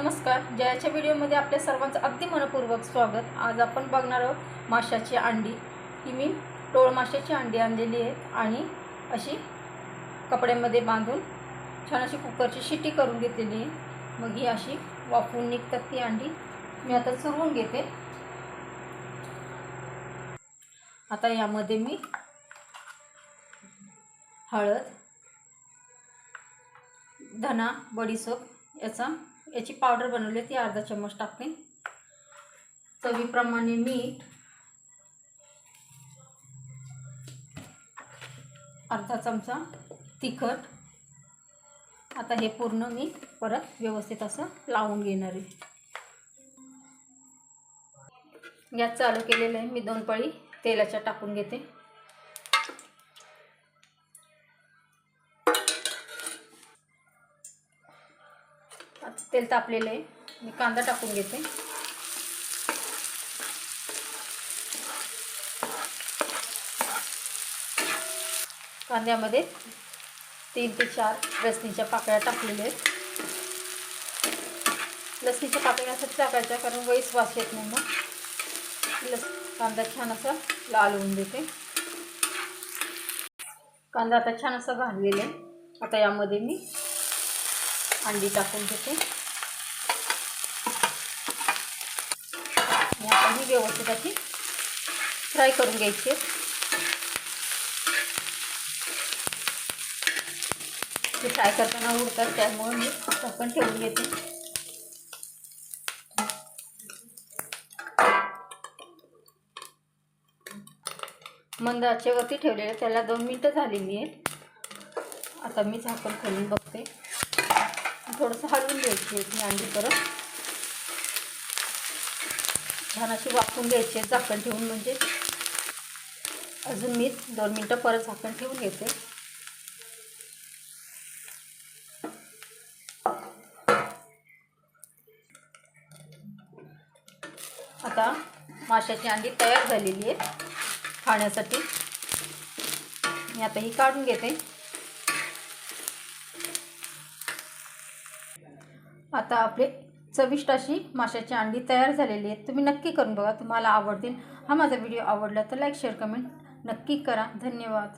नमस्कार. जयाच्या व्हिडिओमध्ये आपल्या सर्वांचं अगदी मनपूर्वक स्वागत. आज आपण बघणार आहोत माशाची अंडी. ही मी टोळ माशाची अंडी आणलेली आहेत आणि अशी कपड्यामध्ये बांधून छान अशी कुकरची शिटी करून घेतलेली आहे. मग ही अशी वाफवून निघतात ती अंडी. मी आता चुरवून घेते. आता यामध्ये मी हळद धना बडीसोप याचा याची पावडर बनवली ती अर्धा चम्मच टाकते. चवीप्रमाणे मीठ अर्धा चमचा तिखट. आता हे पूर्ण मी परत व्यवस्थित असं लावून घेणार आहे. गॅस चालू केलेलं आहे मी दोन पळी तेलाच्या टाकून घेते. आता तेल तापलेलं आहे. मी कांदा टाकून घेते. कांद्यामध्ये तीन ते चार लसणीच्या पाकळ्या टाकलेल्या आहेत. लसणीच्या पाकळ्या असं टाकायच्या कारण वैस वास येत नाही मग लस कांदा छान असा लाल होऊन देते. कांदा आता छान असा भाजलेला आहे. आता यामध्ये मी अंडी टाकून घेते. ही व्यवस्थित अशी फ्राय करून घ्यायची ते फ्राय करताना उडतात त्यामुळे मी झाकण ठेवून घेते. मंद आचेवरती ठेवलेलं त्याला दोन मिनटं झालेली आहेत. आता मी झाकण खोलून बघते. थोडंसं हलवून घ्यायची आहे ही अंडी परत. छान अशी वाफवून घ्यायची आहे झाकण ठेवून म्हणजे. अजून मी दोन मिनटं परत झाकण ठेवून घेते. आता माशाची अंडी तयार झालेली आहे खाण्यासाठी. मी आता ही काढून घेते. आता आपले चविष्ट अशी माशाची अंडी तयार झालेली आहेत. तुम्ही नक्की करून बघा तुम्हाला आवडतील. हा माझा व्हिडिओ आवडला तर लाईक शेअर कमेंट नक्की करा. धन्यवाद.